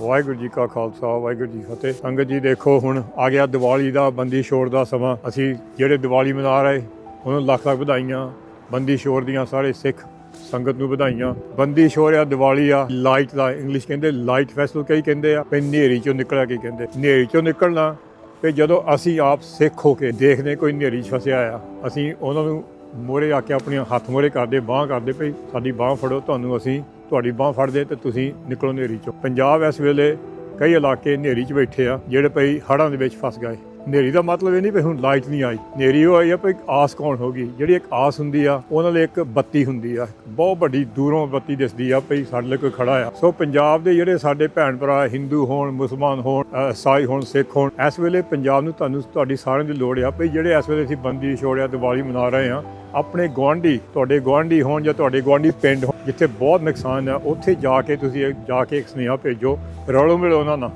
ਵਾਹਿਗੁਰੂ ਜੀ ਕਾ ਖਾਲਸਾ, ਵਾਹਿਗੁਰੂ ਜੀ ਫਤਿਹ। ਸੰਗਤ ਜੀ ਦੇਖੋ, ਹੁਣ ਆ ਗਿਆ ਦੀਵਾਲੀ ਦਾ, ਬੰਦੀ ਛੋੜ ਦਾ ਸਮਾਂ। ਅਸੀਂ ਜਿਹੜੇ ਦੀਵਾਲੀ ਮਨਾ ਰਹੇ, ਉਹਨਾਂ ਨੂੰ ਲੱਖ ਲੱਖ ਵਧਾਈਆਂ। ਬੰਦੀ ਛੋੜ ਦੀਆਂ ਸਾਰੇ ਸਿੱਖ ਸੰਗਤ ਨੂੰ ਵਧਾਈਆਂ। ਬੰਦੀ ਛੋੜ ਆ, ਦੀਵਾਲੀ ਆ, ਲਾਈਟ ਦਾ ਇੰਗਲਿਸ਼ ਕਹਿੰਦੇ, ਲਾਈਟ ਫੈਸਟੀਵਲ ਕਈ ਕਹਿੰਦੇ ਆ, ਵੀ ਹਨੇਰੀ ਚੋਂ ਨਿਕਲਿਆ ਕੀ ਕਹਿੰਦੇ। ਹਨੇਰੀ ਚੋਂ ਨਿਕਲਣਾ ਤੇ ਜਦੋਂ ਅਸੀਂ ਆਪ ਸਿੱਖ ਹੋ ਕੇ ਦੇਖਦੇ ਕੋਈ ਹਨੇਰੀ 'ਚ ਫਸਿਆ ਆ, ਅਸੀਂ ਉਹਨਾਂ ਨੂੰ ਮੋਰੇ ਆ ਕੇ ਆਪਣੀਆਂ ਹੱਥ ਮੋਰੇ ਕਰਦੇ, ਬਾਹ ਕਰਦੇ ਭਈ, ਸਾਡੀ ਬਾਹ ਫੜੋ, ਤੁਹਾਨੂੰ ਅਸੀਂ, ਤੁਹਾਡੀ ਬਾਹ ਫੜਦੇ ਤੇ ਤੁਸੀਂ ਨਿਕਲੋ ਹਨੇਰੀ ਚੋਂ। ਪੰਜਾਬ ਇਸ ਵੇਲੇ ਕਈ ਇਲਾਕੇ ਹਨੇਰੀ 'ਚ ਬੈਠੇ ਆ, ਜਿਹੜੇ ਭਈ ਹੜ੍ਹਾਂ ਦੇ ਵਿੱਚ ਫਸ ਗਏ। ਹਨੇਰੀ ਦਾ ਮਤਲਬ ਇਹ ਨਹੀਂ ਵੀ ਹੁਣ ਲਾਈਟ ਨਹੀਂ ਆਈ। ਹਨੇਰੀ ਉਹ ਆਈ ਆ ਭਈ ਆਸ ਕੌਣ ਹੋਗੀ ਜਿਹੜੀ ਇੱਕ ਆਸ ਹੁੰਦੀ ਆ, ਉਹਨਾਂ ਲਈ ਇੱਕ ਬੱਤੀ ਹੁੰਦੀ ਆ। ਬਹੁਤ ਵੱਡੀ ਦੂਰੋਂ ਬੱਤੀ ਦਿਸਦੀ ਆ ਭਈ ਸਾਡੇ ਲਈ ਕੋਈ ਖੜਾ ਆ। ਸੋ ਪੰਜਾਬ ਦੇ ਜਿਹੜੇ ਸਾਡੇ ਭੈਣ ਭਰਾ ਹਿੰਦੂ ਹੋਣ, ਮੁਸਲਮਾਨ ਹੋਣ ਈਸਾਈ ਹੋਣ, ਸਿੱਖ ਹੋਣ, ਇਸ ਵੇਲੇ ਪੰਜਾਬ ਨੂੰ ਤੁਹਾਨੂੰ ਤੁਹਾਡੀ ਸਾਰਿਆਂ ਦੀ ਲੋੜ ਆ ਭਈ ਜਿਹੜੇ ਇਸ ਵੇਲੇ ਅਸੀਂ ਬੰਦੀ ਛੋੜਿਆ ਦੀਵਾਲੀ ਮਨਾ ਰਹੇ ਆ, ਆਪਣੇ ਗੁਆਂਢੀ, ਤੁਹਾਡੇ ਗੁਆਂਢੀ ਹੋਣ ਜਾਂ ਤੁਹਾਡੇ ਗੁਆਂਢੀ ਪਿੰਡ ਹੋਣ, ਜਿੱਥੇ ਬਹੁਤ ਨੁਕਸਾਨ ਆ, ਉੱਥੇ ਜਾ ਕੇ ਤੁਸੀਂ ਜਾ ਕੇ ਇੱਕ ਸੁਨੇਹਾ ਭੇਜੋ ਰਲੋ ਮਿਲੋ ਉਹਨਾਂ ਨਾਲ।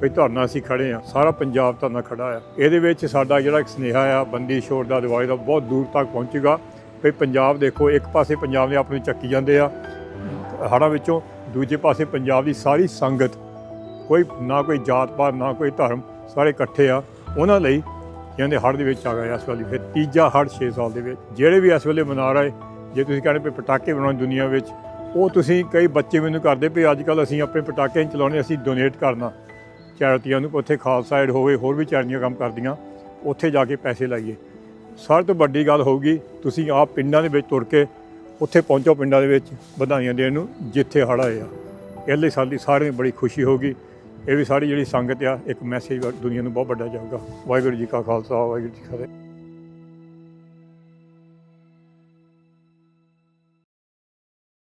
ਵੀ ਧਰਨਾ ਅਸੀਂ ਖੜੇ ਆ ਸਾਰਾ ਪੰਜਾਬ ਧਰਨਾ ਖੜਾ ਆ। ਇਹਦੇ ਵਿੱਚ ਸਾਡਾ ਜਿਹੜਾ ਇੱਕ ਸੁਨੇਹਾ ਆ, ਬੰਦੀ ਛੋੜ ਦਾ ਰਿਵਾਜ਼ ਦਾ ਬਹੁਤ ਦੂਰ ਤੱਕ ਪਹੁੰਚੇਗਾ। ਵੀ ਪੰਜਾਬ ਦੇਖੋ, ਇੱਕ ਪਾਸੇ ਪੰਜਾਬ ਨੇ ਆਪਣੀ ਚੱਕੀ ਜਾਂਦੇ ਆ, ਹੜ੍ਹਾਂ ਵਿੱਚੋਂ, ਦੂਜੇ ਪਾਸੇ ਪੰਜਾਬ ਦੀ ਸਾਰੀ ਸੰਗਤ, ਕੋਈ ਨਾ ਕੋਈ ਜਾਤ ਪਾਤ, ਨਾ ਕੋਈ ਧਰਮ, ਸਾਰੇ ਇਕੱਠੇ ਆ। ਉਹਨਾਂ ਲਈ ਕਹਿੰਦੇ ਹੜ੍ਹ ਦੇ ਵਿੱਚ ਆ ਗਏ ਇਸ ਵਾਲੀ ਫਿਰ ਤੀਜਾ ਹੜ੍ਹ 6 ਸਾਲ ਦੇ ਵਿੱਚ। ਜਿਹੜੇ ਵੀ ਇਸ ਵੇਲੇ ਮਨਾ ਰਹੇ, ਜੇ ਤੁਸੀਂ ਕਹਿੰਦੇ ਵੀ ਪਟਾਕੇ ਬਣਾਉਣ ਦੁਨੀਆ ਵਿੱਚ, ਉਹ ਤੁਸੀਂ ਕਈ ਬੱਚੇ ਮੈਨੂੰ ਕਰਦੇ ਵੀ ਅੱਜ ਕੱਲ ਅਸੀਂ ਆਪਣੇ ਪਟਾਕੇ ਨਹੀਂ ਚਲਾਉਣੇ ਅਸੀਂ ਡੋਨੇਟ ਕਰਨਾ। ਚੈਰਿਟੀਆਂ ਨੂੰ, ਉੱਥੇ ਖਾਲਸਾ ਏਡ ਹੋਵੇ, ਹੋਰ ਵੀ ਚੈਰਿਟੀਆਂ ਕੰਮ ਕਰਦੀਆਂ, ਉੱਥੇ ਜਾ ਕੇ ਪੈਸੇ ਲਾਈਏ। ਸਾਰਿਆਂ ਤੋਂ ਵੱਡੀ ਗੱਲ ਹੋਊਗੀ, ਤੁਸੀਂ ਆਪ ਪਿੰਡਾਂ ਦੇ ਵਿੱਚ ਤੁਰ ਕੇ, ਉੱਥੇ ਪਹੁੰਚੋ ਪਿੰਡਾਂ ਦੇ ਵਿੱਚ ਵਧਾਈਆਂ ਦੇਣ ਨੂੰ, ਜਿੱਥੇ ਹੜ੍ਹ ਆਏ ਆ ਇਹ ਲਈ ਸਾਡੀ ਸਾਰਿਆਂ ਨੂੰ ਬੜੀ ਖੁਸ਼ੀ ਹੋਊਗੀ। ਇਹ ਵੀ ਸਾਰੀ ਜਿਹੜੀ ਸੰਗਤ ਆ, ਇੱਕ ਮੈਸੇਜ ਦੁਨੀਆ ਨੂੰ ਬਹੁਤ ਵੱਡਾ ਜਾਊਗਾ। ਵਾਹਿਗੁਰੂ ਜੀ ਕਾ ਖਾਲਸਾ, ਵਾਹਿਗੁਰੂ ਜੀ ਕੀ ਫਤਿਹ।